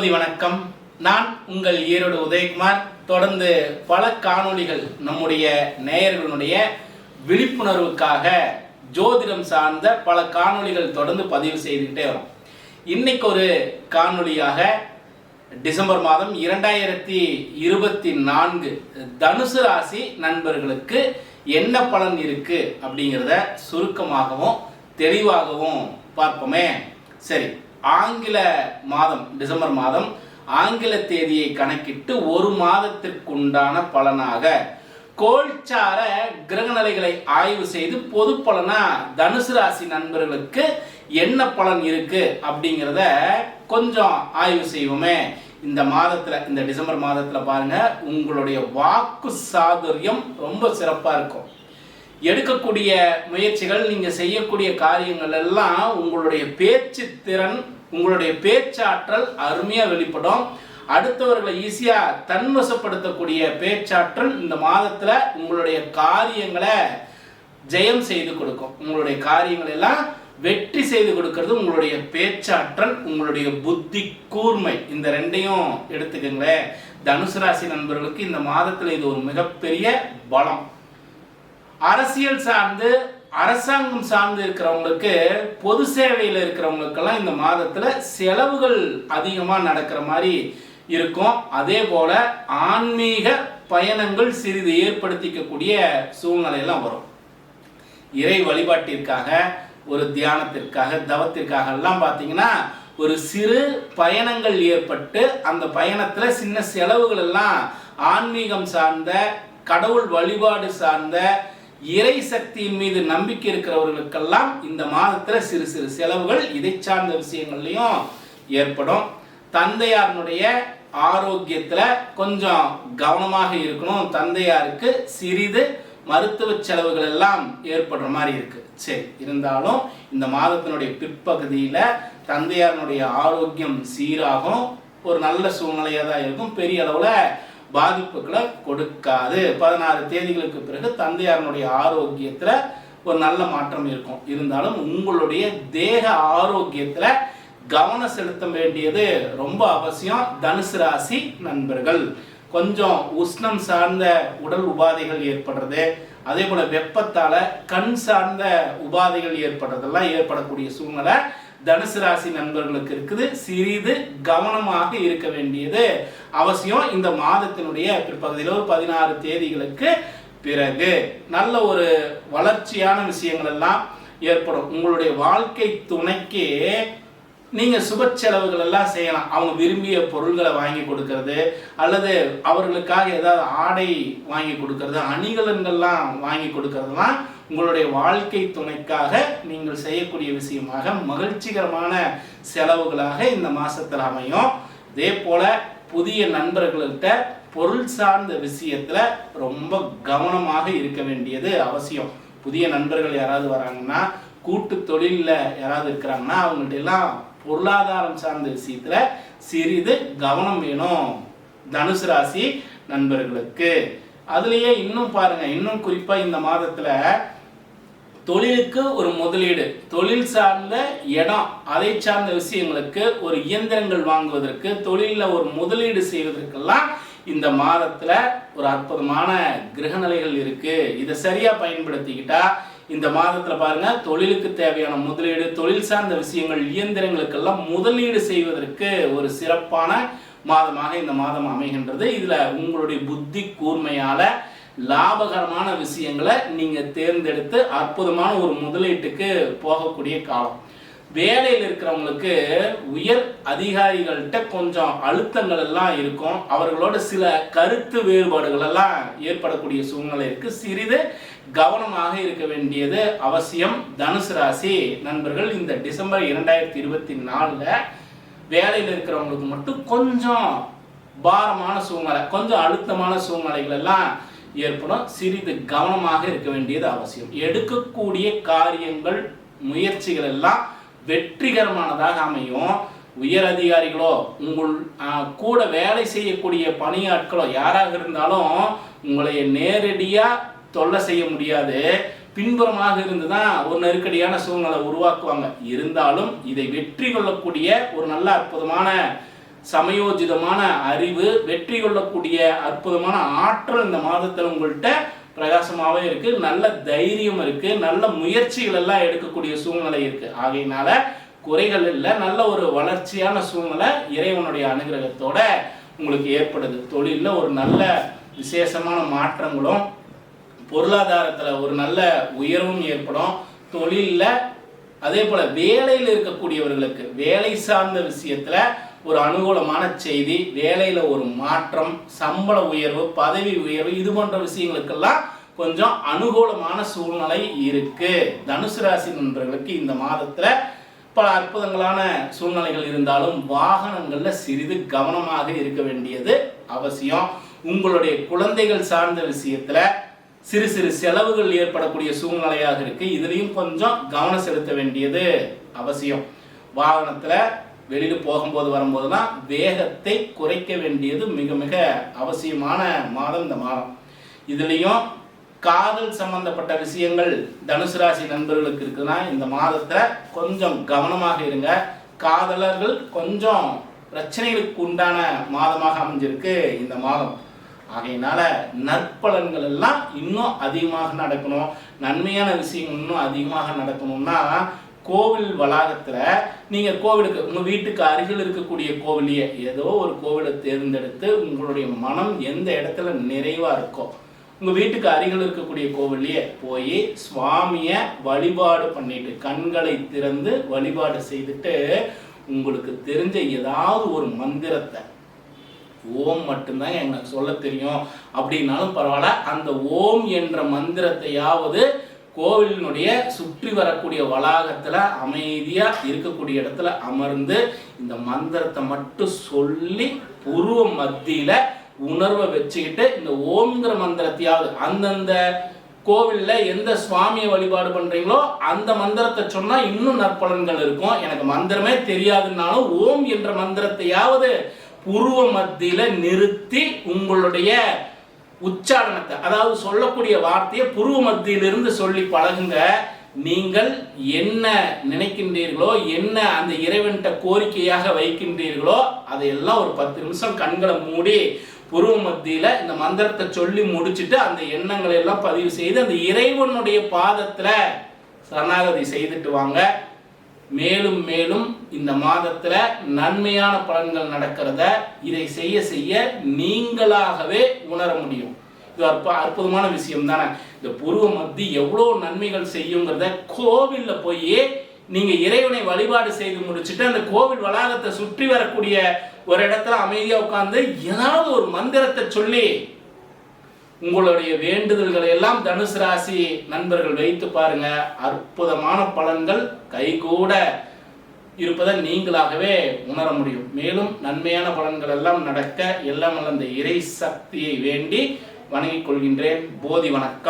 ஜோதி வணக்கம். நான் உங்கள் ஈரோடு உதயகுமார். தொடர்ந்து பல காணொளிகள் நம்முடைய நேயர்களுடைய விழிப்புணர்வுக்காக ஜோதிடம் சார்ந்த பல காணொளிகள் தொடர்ந்து பதிவு செய்துக்கிட்டே வரோம். இன்னைக்கு ஒரு காணொளியாக டிசம்பர் மாதம் இரண்டாயிரத்தி இருபத்தி நான்கு தனுசு ராசி நண்பர்களுக்கு என்ன பலன் இருக்கு அப்படிங்கிறத சுருக்கமாகவும் தெளிவாகவும் பார்ப்போமே. சரி ஆங்கில மாதம் டிசம்பர் மாதம் ஆங்கில தேதியை கணக்கிட்டு ஒரு மாதத்திற்குண்டான பலனாக கோல்சார கிரகநிலைகளை ஆய்வு செய்து பொது பலனா தனுசு ராசி நண்பர்களுக்கு என்ன பலன் இருக்கு அப்படிங்கிறத கொஞ்சம் ஆய்வு செய்வோமே. இந்த மாதத்துல இந்த டிசம்பர் மாதத்துல பாருங்க உங்களுடைய வாக்கு சாதுரியம் ரொம்ப சிறப்பா இருக்கும். எடுக்கக்கூடிய முயற்சிகள் நீங்க செய்யக்கூடிய காரியங்கள் எல்லாம் உங்களுடைய பேச்சு திறன் உங்களுடைய பேச்சாற்றல் அருமையாக வெளிப்படும். அடுத்தவர்களை ஈஸியாக தன்வசப்படுத்தக்கூடிய பேச்சாற்றல் இந்த மாதத்தில் உங்களுடைய காரியங்களை ஜெயம் செய்து கொடுக்கும். உங்களுடைய காரியங்கள் எல்லாம் வெற்றி செய்து கொடுக்கறது உங்களுடைய பேச்சாற்றல் உங்களுடைய புத்தி கூர்மை. இந்த ரெண்டையும் எடுத்துக்கங்களேன். தனுசு ராசி நண்பர்களுக்கு இந்த மாதத்தில் இது ஒரு மிகப்பெரிய பலம். அரசியல் சார்ந்து அரசாங்கம் சார்ந்து இருக்கிறவங்களுக்கு பொது சேவையில் இருக்கிறவங்களுக்கெல்லாம் இந்த மாதத்தில் செலவுகள் அதிகமாக நடக்கிற மாதிரி இருக்கும். அதே போல ஆன்மீக பயணங்கள் சிறிது ஏற்படுத்திக்கக்கூடிய சூழ்நிலையெல்லாம் வரும். இறை வழிபாட்டிற்காக ஒரு தியானத்திற்காக தவத்திற்காக எல்லாம் பார்த்தீங்கன்னா ஒரு சிறு பயணங்கள் ஏற்பட்டு அந்த பயணத்தில் சின்ன செலவுகள் எல்லாம் ஆன்மீகம் சார்ந்த கடவுள் வழிபாடு சார்ந்த இறை சக்தியின் மீது நம்பிக்கை இருக்கிறவர்களுக்கெல்லாம் இந்த மாதத்துல சிறு சிறு செலவுகள் இதை சார்ந்த விஷயங்கள்லையும் ஏற்படும். தந்தையாரனுடைய ஆரோக்கியத்துல கொஞ்சம் கவனமாக இருக்கணும். தந்தையாருக்கு சிறிது மருத்துவ செலவுகள் எல்லாம் ஏற்படுற மாதிரி இருக்கு. சரி இருந்தாலும் இந்த மாதத்தினுடைய பிற்பகுதியில தந்தையாரனுடைய ஆரோக்கியம் சீராகும். ஒரு நல்ல சூழ்நிலையாக தான் இருக்கும். பெரிய அளவில் பாதிப்புகளை கொடுக்காது. பதினாறு தேதிகளுக்கு பிறகு தந்தையாரனுடைய ஆரோக்கியத்தில் ஒரு நல்ல மாற்றம் இருக்கும். இருந்தாலும் உங்களுடைய தேக ஆரோக்கியத்தில் கவனம் செலுத்த வேண்டியது ரொம்ப அவசியம். தனுசு ராசி நண்பர்கள் கொஞ்சம் உஷ்ணம் சார்ந்த உடல் உபாதைகள் ஏற்படுறது அதே போல வெப்பத்தால கண் சார்ந்த உபாதைகள் ஏற்படுறதெல்லாம் ஏற்படக்கூடிய சூழ்நிலை தனுசு ராசி நண்பர்களுக்கு இருக்குது. சிறிது கவனமாக இருக்க வேண்டியது அவசியம். இந்த மாதத்தினுடைய பிற்பகுதியில் ஒரு பதினாறு தேதிகளுக்கு பிறகு நல்ல ஒரு வளர்ச்சியான விஷயங்கள் எல்லாம் ஏற்படும். உங்களுடைய வாழ்க்கை துணைக்கு நீங்க சுப செலவுகள் எல்லாம் செய்யலாம். அவங்க விரும்பிய பொருள்களை வாங்கி கொடுக்கறது அல்லது அவர்களுக்காக ஏதாவது ஆடை வாங்கி கொடுக்கறது அணிகலன்கள்லாம் வாங்கி கொடுக்கறதுலாம் உங்களுடைய வாழ்க்கை துணைக்காக நீங்கள் செய்யக்கூடிய விஷயமாக மகிழ்ச்சிகரமான செலவுகளாக இந்த மாதத்தில் அமையும். இதே போல புதிய நண்பர்கள்கிட்ட பொருள் சார்ந்த விஷயத்துல ரொம்ப கவனமாக இருக்க வேண்டியது அவசியம். புதிய நண்பர்கள் யாராவது வராங்கன்னா கூட்டு தொழிலில் யாராவது இருக்கிறாங்கன்னா அவங்கள்ட்ட எல்லாம் பொருளாதாரம் சார்ந்த விஷயத்துல சிறிது கவனம் வேணும். தனுசு ராசி நண்பர்களுக்கு. அதுலயே இன்னும் பாருங்க இன்னும் குறிப்பா இந்த மாதத்துல தொழிலுக்கு ஒரு முதலீடு. தொழில் சார்ந்த இடம் அதை சார்ந்த விஷயங்களுக்கு ஒரு இயந்திரங்கள் வாங்குவதற்கு தொழிலில் ஒரு முதலீடு செய்வதற்கெல்லாம் இந்த மாதத்தில் ஒரு அற்புதமான கிரகநிலைகள் இருக்குது இதை சரியாக பயன்படுத்திக்கிட்டா இந்த மாதத்தில் பாருங்கள் தொழிலுக்கு தேவையான முதலீடு தொழில் சார்ந்த விஷயங்கள் இயந்திரங்களுக்கெல்லாம் முதலீடு செய்வதற்கு ஒரு சிறப்பான மாதமாக இந்த மாதம் அமைகின்றது. இதில் உங்களுடைய புத்தி கூர்மையால் லாபகரமான விஷயங்களை நீங்கள் தேர்ந்தெடுத்து அற்புதமான ஒரு முதலீட்டுக்கு போகக்கூடிய காலம். வேலையில் இருக்கிறவங்களுக்கு உயர் அதிகாரிகள்கிட்ட கொஞ்சம் அழுத்தங்கள் எல்லாம் இருக்கும். அவர்களோட சில கருத்து வேறுபாடுகள் எல்லாம் ஏற்படக்கூடிய சூழ்நிலை இருக்கு. சிறிது கவனமாக இருக்க வேண்டியது அவசியம். தனுசு ராசி நண்பர்கள் இந்த டிசம்பர் இரண்டாயிரத்தி இருபத்தி நாலில் வேலையில் இருக்கிறவங்களுக்கு மட்டும் கொஞ்சம் பாரமான சூழ்நிலை கொஞ்சம் அழுத்தமான சூழ்நிலைகள் எல்லாம் ஏற்படும். சிறிது கவனமாக இருக்க வேண்டியது அவசியம். எடுக்கக்கூடிய காரியங்கள் முயற்சிகள் எல்லாம் வெற்றிகரமானதாக அமையும். உயர் அதிகாரிகளோ உங்கள் கூட வேலை செய்யக்கூடிய பணியாட்களோ யாராக இருந்தாலும் உங்களை நேரடியாக தொல்லை செய்ய முடியாது. பின்புறமாக இருந்து தான் ஒரு நெருக்கடியான சூழ்நிலை உருவாக்குவாங்க. இருந்தாலும் இதை வெற்றி கொள்ளக்கூடிய ஒரு நல்ல அற்புதமான சமயோஜிதமான அறிவு வெற்றி கொள்ளக்கூடிய அற்புதமான ஆற்றல் இந்த மாதத்தில் உங்கள்கிட்ட பிரகாசமாகவே இருக்கு. நல்ல தைரியம் இருக்கு. நல்ல முயற்சிகள் எல்லாம் எடுக்கக்கூடிய சூழ்நிலை இருக்கு. ஆகையினால குறைகள் இல்லை. நல்ல ஒரு வளர்ச்சியான சூழ்நிலை இறைவனுடைய அனுகிரகத்தோட உங்களுக்கு ஏற்படுது. தொழிலில் ஒரு நல்ல விசேஷமான மாற்றங்களும் பொருளாதாரத்தில் ஒரு நல்ல உயர்வும் ஏற்படும். தொழிலில் அதே போல வேலையில் இருக்கக்கூடியவர்களுக்கு வேலை சார்ந்த விஷயத்துல ஒரு அனுகூலமான செய்தி வேலையில் ஒரு மாற்றம் சம்பள உயர்வு பதவி உயர்வு இது போன்ற விஷயங்களுக்கெல்லாம் கொஞ்சம் அனுகூலமான சூழ்நிலை இருக்கு. தனுசு ராசி நண்பர்களுக்கு இந்த மாதத்துல பல அற்புதங்களான சூழ்நிலைகள் இருந்தாலும் வாகனங்கள்ல சிறிது கவனமாக இருக்க வேண்டியது அவசியம். உங்களுடைய குழந்தைகள் சார்ந்த விஷயத்துல சிறு சிறு செலவுகள் ஏற்படக்கூடிய சூழ்நிலையாக இருக்கு. இதுலயும் கொஞ்சம் கவனம் செலுத்த வேண்டியது அவசியம். வாகனத்தில் வெளியில் போகும்போது வரும்போதெல்லாம் வேகத்தை குறைக்க வேண்டியது மிக மிக அவசியமான மாதம் இந்த மாதம். இதுலேயும் காதல் சம்பந்தப்பட்ட விஷயங்கள் தனுசு ராசி நண்பர்களுக்கு இருக்குதுன்னா இந்த மாதத்தில் கொஞ்சம் கவனமாக இருங்க. காதலர்கள் கொஞ்சம் பிரச்சனைகளுக்கு உண்டான மாதமாக அமைஞ்சிருக்கு இந்த மாதம். ஆகையினால நற்பலன்கள் எல்லாம் இன்னும் அதிகமாக நடக்கணும். நன்மையான விஷயங்கள் இன்னும் அதிகமாக நடக்கணும்னா கோவில் வளாகத்தில் நீங்கள் கோவிலுக்கு உங்கள் வீட்டுக்கு அருகில் இருக்கக்கூடிய கோவிலையே ஏதோ ஒரு கோவிலை தேர்ந்தெடுத்து உங்களுடைய மனம் எந்த இடத்துல நிறைவாக இருக்கோ உங்கள் வீட்டுக்கு அருகில் இருக்கக்கூடிய கோவிலையே போய் சுவாமியை வழிபாடு பண்ணிட்டு கண்களை திறந்து வழிபாடு செய்துட்டு உங்களுக்கு தெரிஞ்ச ஏதாவது ஒரு மந்திரத்தை ஓம் மட்டும்தான் எனக்கு சொல்ல தெரியும். அப்படின்னாலும் பரவாயில்ல அந்த ஓம் என்ற மந்திரத்தையாவது கோவிலினுடைய சுற்றி வரக்கூடிய வளாகத்தில் அமைதியாக இருக்கக்கூடிய இடத்துல அமர்ந்து இந்த மந்திரத்தை மட்டும் சொல்லி உருவ மத்தியில் உணர்வை வச்சுக்கிட்டு இந்த ஓம்ங்கிற மந்திரத்தையாவது அந்தந்த கோவிலில் எந்த சுவாமியை வழிபாடு பண்ணுறீங்களோ அந்த மந்திரத்தை சொன்னால் இன்னும் நற்பலன்கள் இருக்கும். எனக்கு மந்திரமே தெரியாதுன்னாலும் ஓம் என்ற மந்திரத்தையாவது உருவ மத்தியில் நிறுத்தி உங்களுடைய உச்சாரணத்தை அதாவது சொல்லக்கூடிய வார்த்தையை புருவ மத்தியிலிருந்து சொல்லி பழகுங்க. நீங்கள் என்ன நினைக்கின்றீர்களோ என்ன அந்த இறைவன்கிட்ட கோரிக்கையாக வைக்கின்றீர்களோ அதையெல்லாம் ஒரு பத்து நிமிஷம் கண்களை மூடி புருவ மத்தியில இந்த மந்திரத்தை சொல்லி முடிச்சுட்டு அந்த எண்ணங்களை எல்லாம் பதிவு செய்து அந்த இறைவனுடைய பாதத்துல சரணாகதி செய்துட்டு வாங்க. மேலும் மேலும் இந்த மாதத்துல நன்மையான பலன்கள் நடக்கிறத இதை செய்ய செய்ய நீங்களாகவே உணர முடியும். இது அற்ப அற்புதமான விஷயம் தானே இந்த புருவ மத்தி எவ்வளோ நன்மைகள் செய்யுங்கிறத கோவிலில் போய் நீங்க இறைவனை வழிபாடு செய்து முடிச்சுட்டு அந்த கோவில் வளாகத்தை சுற்றி வரக்கூடிய ஒரு இடத்துல அமைதியா உட்கார்ந்து ஏதாவது ஒரு மந்திரத்தை சொல்லி உங்களுடைய வேண்டுதல்களை எல்லாம் தனுசு ராசி நண்பர்கள் வைத்து பாருங்க. அற்புதமான பலன்கள் கைகூட இருப்பதை நீங்களாகவே உணர முடியும். மேலும் நன்மையான பலன்கள் எல்லாம் நடக்க எல்லாம் அந்த இறை சக்தியை வேண்டி வணங்கிக் கொள்கின்றேன். போதி வணக்கம்.